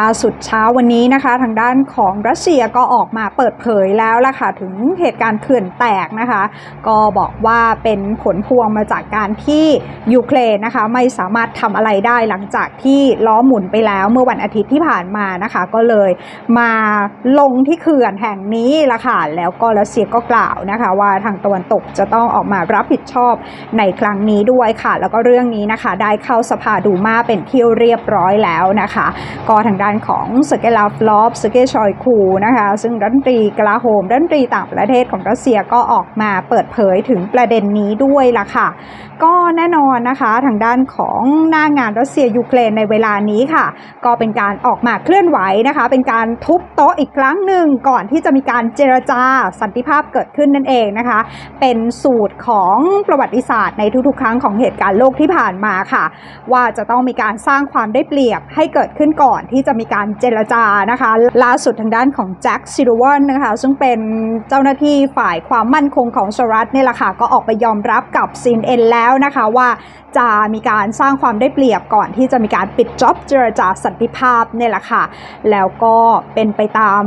ล่าสุดเช้าวันนี้นะคะ ทางด้านของรัสเซียก็ออกมาเปิดเผยแล้วล่ะค่ะ ถึงเหตุการณ์เขื่อนแตกนะคะ ก็บอกว่าเป็นผลพวงมาจากการที่ยูเครนนะคะ ไม่สามารถทำอะไรได้หลังจากที่ล้อหมุนไปแล้วเมื่อวันอาทิตย์ที่ผ่านมานะคะ ก็เลยมาลงที่เขื่อนแห่งนี้ล่ะค่ะ แล้วก็รัสเซียก็กล่าวนะคะ ว่าทางตะวันตกจะต้องออกมารับผิดชอบในครั้งนี้ด้วยค่ะ แล้วก็เรื่องนี้นะคะ ได้เข้าสภาดูมาเป็นที่เรียบร้อยแล้วนะคะ ก็ทางด้านของสเกลาฟลอฟสเกชอยคูนะคะ ซึ่งรัฐมนตรีกลาโหมรัฐมนตรีต่างประเทศของรัสเซียก็ออกมาเปิดเผยถึงประเด็นนี้ด้วยล่ะค่ะ ก็แน่นอนนะคะทางด้านของหน้างานรัสเซียยูเครนในเวลานี้ค่ะ ก็เป็นการออกมาเคลื่อนไหวนะคะ เป็นการทุบโต๊ะอีกครั้งหนึ่งก่อนที่จะมีการเจรจาสันติภาพเกิดขึ้นนั่นเองนะคะ เป็นสูตรของประวัติศาสตร์ในทุกๆ ครั้งของเหตุการณ์โลกที่ผ่านมาค่ะ ว่าจะต้องมีการสร้างความได้เปรียบให้เกิดขึ้นก่อนที่จะมีการเจรจานะคะ ล่าสุดทางด้านของแจ็คซิโรวันนะคะ ซึ่งเป็นเจ้าหน้าที่ฝ่ายความมั่นคงของสหรัฐนี่แหละค่ะ ก็ออกไปยอมรับกับซีนเอ็นแล้วนะคะว่าจะมีการสร้างความได้เปรียบก่อนที่จะมีการปิดจ็อบเจรจาสันติภาพเนี่ยแหละค่ะ แล้วก็เป็นไปตาม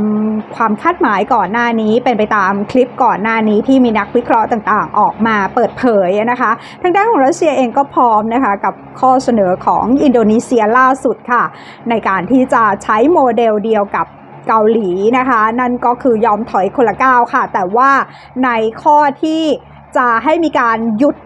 ความคาดหมายก่อนหน้านี้ เป็นไปตามคลิปก่อนหน้านี้ที่มีนักวิเคราะห์ต่างๆ ออกมาเปิดเผยนะคะ ทางด้านของรัสเซียเองก็พร้อมนะคะกับข้อเสนอของอินโดนีเซียล่าสุดค่ะ ในการที่จะใช้โมเดลเดียวกับเกาหลีนะคะ นั่นก็คือยอมถอยคนละก้าวค่ะ แต่ว่าในข้อที่จะให้มีการหยุด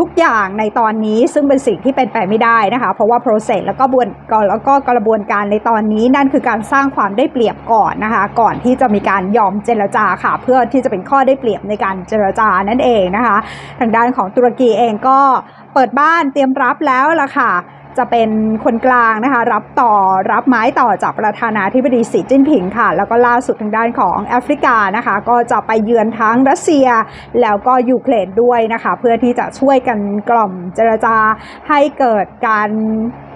ทุกอย่างในตอนนี้ซึ่งเป็นสิ่งที่เป็นไปไม่ได้นะคะ เพราะว่า process แล้วก็บวนแล้วก็กระบวนการในตอนนี้นั่นคือการสร้างความได้เปรียบก่อนนะคะ ก่อนที่จะมีการยอมเจรจาค่ะ เพื่อที่จะเป็นข้อได้เปรียบในการเจรจานั่นเองนะคะ ทางด้านของตุรกีเองก็เปิดบ้านเตรียมรับแล้วล่ะค่ะ จะเป็นคนกลางนะคะ รับต่อรับไม้ต่อจากประธานาธิบดีสีจิ้นผิงค่ะ แล้วก็ล่าสุดทางด้านของแอฟริกานะคะ ก็จะไปเยือนทั้งรัสเซีย แล้วก็ยูเครนด้วยนะคะ เพื่อที่จะช่วยกันกล่อมเจรจาให้เกิดการ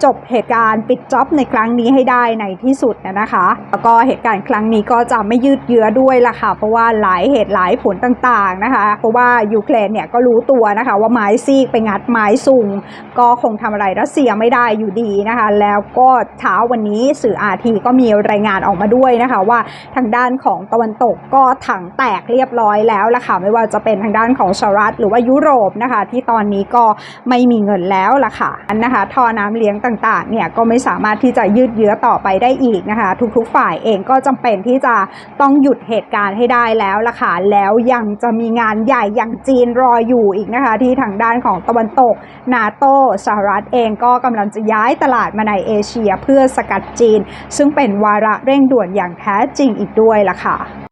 จบเหตุการณ์ปิดจ็อบในครั้งนี้ให้ได้ในที่สุดนะคะ แล้วก็เหตุการณ์ครั้งนี้ก็จะไม่ยืดเยื้อด้วยล่ะค่ะ เพราะว่าหลายเหตุหลายผลต่างๆนะคะ เพราะว่ายูเครนเนี่ยก็รู้ตัวนะคะว่าไม้ซีกไปงัดไม้ซุงก็คงทำอะไรรัสเซียไม่ได้อยู่ดีนะคะ แล้วก็เช้าวันนี้สื่ออาทีก็มีรายงานออกมาด้วยนะคะว่าทางด้านของตะวันตกก็ถังแตกเรียบร้อยแล้วล่ะค่ะไม่ว่าจะเป็นทางด้านของสหรัฐหรือว่ายุโรปนะคะ ที่ตอนนี้ก็ไม่มีเงินแล้วล่ะค่ะอันนะคะท่อน้ำเลี้ยงต่างๆเนี่ยก็ไม่สามารถที่จะยืดเยื้อต่อไปได้อีกนะคะ ทุกๆฝ่ายเองก็จำเป็นที่จะต้องหยุดเหตุการณ์ให้ได้แล้วล่ะค่ะแล้วยังจะมีงานใหญ่อย่างจีนรออยู่อีกนะคะ ที่ทางด้านของตะวันตกนาโตสหรัฐเองก็กำลังจะย้ายตลาดมาในเอเชียเพื่อสกัดจีน ซึ่งเป็นวาระเร่งด่วนอย่างแท้จริงอีกด้วยล่ะค่ะ